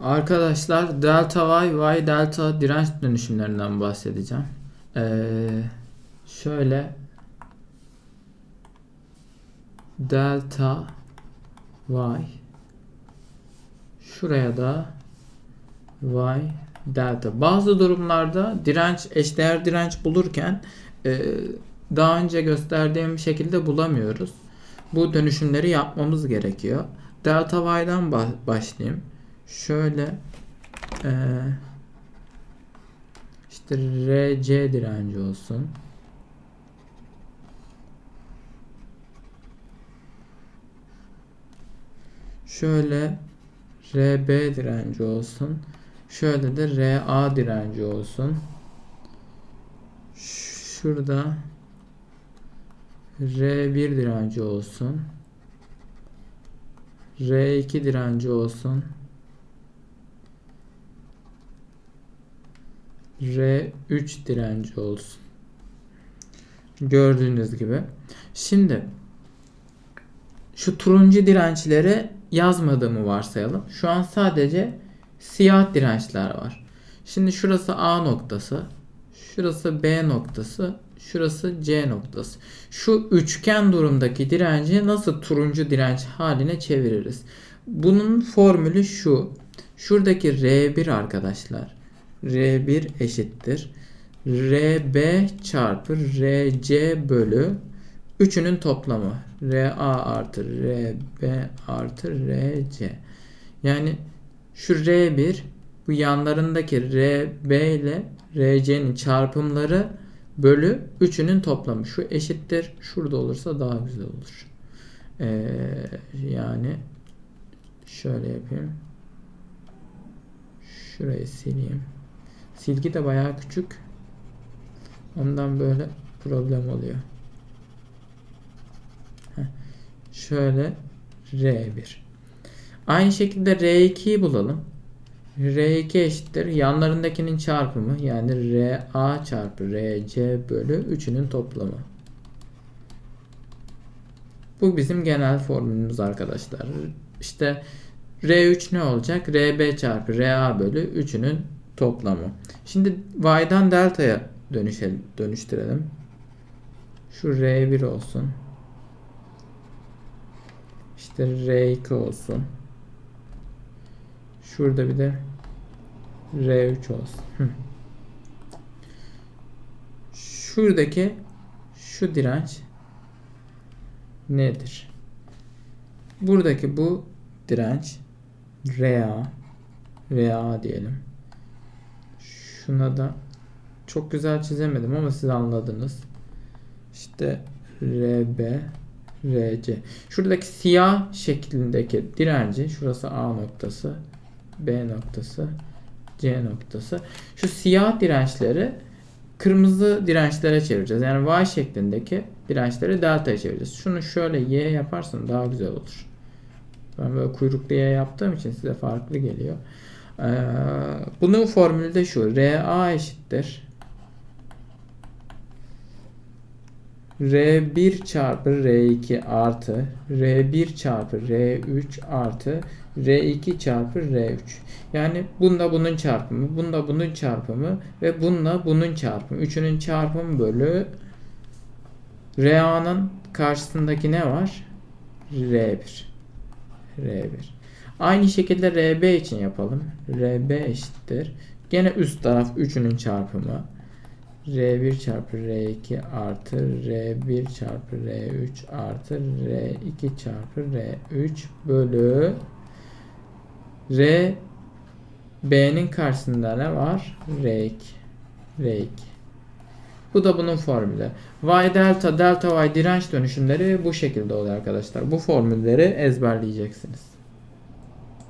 Arkadaşlar delta y, y delta direnç dönüşümlerinden bahsedeceğim. Ee, şöyle delta y şuraya da y delta. Bazı durumlarda direnç eşdeğer direnç bulurken e, daha önce gösterdiğim şekilde bulamıyoruz. Bu dönüşümleri yapmamız gerekiyor. Delta y'dan ba- başlayayım. Şöyle e, işte RC direnci olsun. Şöyle RB direnci olsun. Şöyle de RA direnci olsun. Şurada R1 direnci olsun. R2 direnci olsun. R3 direnci olsun. Gördüğünüz gibi. Şimdi şu turuncu dirençleri yazmadığımı varsayalım. Şu an sadece siyah dirençler var. Şimdi şurası A noktası. Şurası B noktası. Şurası C noktası. Şu üçgen durumdaki direnci nasıl turuncu direnç haline çeviririz? Bunun formülü şu. Şuradaki R1 arkadaşlar. R1 eşittir. RB çarpı RC bölü üçünün toplamı. RA artı RB artı RC. Yani şu R1 bu yanlarındaki RB ile RC'nin çarpımları bölü üçünün toplamı. Şu eşittir. Şurada olursa daha güzel olur. Ee, yani şöyle yapayım. Şurayı sileyim. Silgi de bayağı küçük. Ondan böyle problem oluyor. Heh. Şöyle R1. Aynı şekilde R2'yi bulalım. R2 eşittir. Yanlarındakinin çarpımı yani RA çarpı RC bölü 3'ünün toplamı. Bu bizim genel formülümüz arkadaşlar. İşte R3 ne olacak? RB çarpı RA bölü 3'ünün toplamı. Şimdi y'dan delta'ya dönüşelim, dönüştürelim. Şu R1 olsun. İşte R2 olsun. Şurada bir de R3 olsun. Hı. Şuradaki şu direnç nedir? Buradaki bu direnç RA RA diyelim. Şuna da çok güzel çizemedim ama siz anladınız. İşte RB RC. Şuradaki siyah şeklindeki direnci şurası A noktası B noktası C noktası. Şu siyah dirençleri kırmızı dirençlere çevireceğiz. Yani Y şeklindeki dirençleri delta'ya çevireceğiz. Şunu şöyle Y yaparsam daha güzel olur. Ben böyle kuyruklu Y yaptığım için size farklı geliyor. Ee, bunun formülü de şu. RA eşittir. R1 çarpı R2 artı R1 çarpı R3 artı R2 çarpı R3. Yani bunda bunun çarpımı, bunda bunun çarpımı ve bununla bunun çarpımı. Üçünün çarpımı bölü RA'nın karşısındaki ne var? R1. R1. Aynı şekilde RB için yapalım. RB eşittir. Gene üst taraf üçünün çarpımı. R1 çarpı R2 artı R1 çarpı R3 artı R2 çarpı R3 bölü R B'nin karşısında ne var? R2. R2. Bu da bunun formülü. Y delta delta Y direnç dönüşümleri bu şekilde oluyor arkadaşlar. Bu formülleri ezberleyeceksiniz.